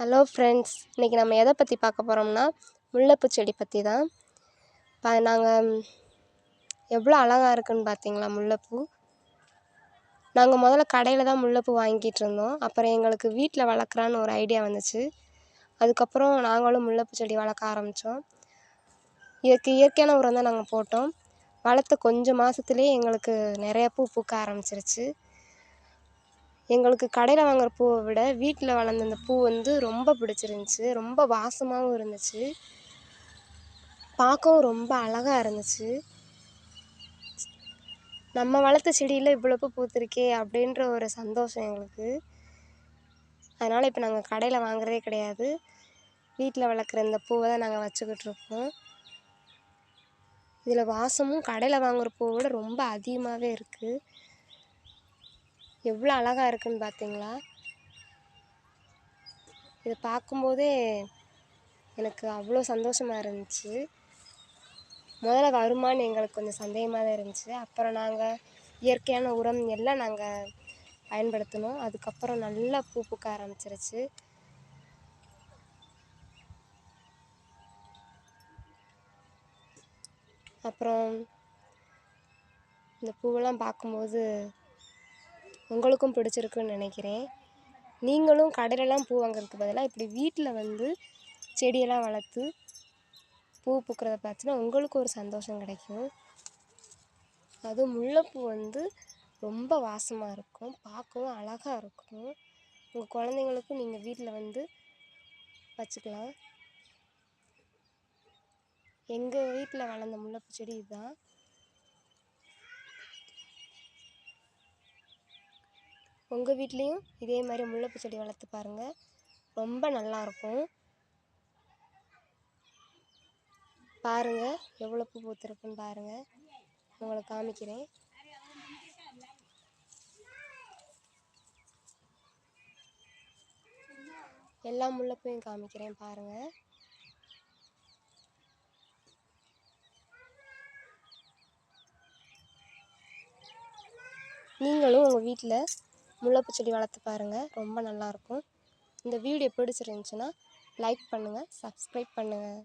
Hello friends இன்றைக்கி நம்ம எதை பற்றி பார்க்க போகிறோம்னா முல்லைப்பூ செடி பற்றி தான் ப நாங்கள் எவ்வளோ அழகாக இருக்குன்னு பார்த்தீங்களா முல்லைப்பூ? நாங்கள் முதல்ல கடையில் தான் முல்லைப்பூ வாங்கிட்டு இருந்தோம். அப்புறம் எங்களுக்கு வீட்டில் வளர்க்குறான்னு ஒரு ஐடியா வந்துச்சு. அதுக்கப்புறம் நாங்களும் முல்லைப்பூ செடி வளர்க்க ஆரம்பித்தோம் இதுக்கு இயற்கையான உரம் தான் நாங்கள் போட்டோம். வளர்த்த கொஞ்சம் மாதத்துலேயே எங்களுக்கு நிறைய பூ பூக்க ஆரம்பிச்சிருச்சு. எங்களுக்கு கடையில் வாங்குற பூவை விட வீட்டில் வளர்ந்த அந்த பூ வந்து ரொம்ப பிடிச்சிருந்துச்சி. ரொம்ப வாசமாகவும் இருந்துச்சு. பார்க்கவும் ரொம்ப அழகாக இருந்துச்சு. நம்ம வளர்த்த செடியில் இவ்வளோ பூ பூத்திருக்கே அப்படின்ற ஒரு சந்தோஷம் எங்களுக்கு. அதனால் இப்போ நாங்கள் கடையில் வாங்குறதே கிடையாது. வீட்டில் வளர்க்குற இந்த பூவை தான் நாங்கள் வச்சுக்கிட்டு இருக்கோம். இதில் வாசமும் கடையில் வாங்குற பூவை விட ரொம்ப அதிகமாகவே இருக்குது எவ்வளோ அழகா இருக்குன்னு பார்த்தீங்களா? இதை பார்க்கும்போதே எனக்கு அவ்வளோ சந்தோஷமாக இருந்துச்சு. முதல்ல வருமான்னு எங்களுக்கு கொஞ்சம் சந்தேகமாக தான் இருந்துச்சு. அப்புறம் நாங்கள் இயற்கையான உரம் எல்லாம் நாங்கள் பயன்படுத்தினோம். அதுக்கப்புறம் நல்லா பூ பூக்க ஆரம்பிச்சிருச்சு. அப்புறம் இந்த பூவெல்லாம் பார்க்கும்போது உங்களுக்கும் பிடிச்சிருக்குன்னு நினைக்கிறேன். நீங்களும் கடையிலலாம் பூ வாங்குறதுக்கு பதிலாக இப்படி வீட்டில் வந்து செடியெல்லாம் வளர்த்து பூ பூக்கிறத பார்த்துன்னா உங்களுக்கு ஒரு சந்தோஷம் கிடைக்கும். அதுவும் முல்லைப்பூ வந்து ரொம்ப வாசமாக இருக்கும் பார்க்கவும் அழகாக இருக்கும். உங்கள் குழந்தைங்களுக்கும் நீங்கள் வீட்டில் வந்து வச்சுக்கலாம். எங்கள் வீட்டில் வளர்ந்த முல்லைப்பூ செடி இதுதான். உங்கள் வீட்லேயும் இதே மாதிரி முல்லைப்பூ செடி வளர்த்து பாருங்கள் ரொம்ப நல்லாயிருக்கும் பாருங்கள் எவ்வளோ பூ பூத்திருக்குன்னு பாருங்கள் உங்களுக்கு காமிக்கிறேன். எல்லா முல்லைப்பையும் காமிக்கிறேன் பாருங்கள் நீங்களும் உங்கள் வீட்டில் முல்லைப்பூ செடி வளர்த்து பாருங்கள் ரொம்ப நல்லாயிருக்கும் இந்த வீடியோ பிடிச்சிருந்துச்சின்னா லைக் பண்ணுங்கள் சப்ஸ்கிரைப் பண்ணுங்கள்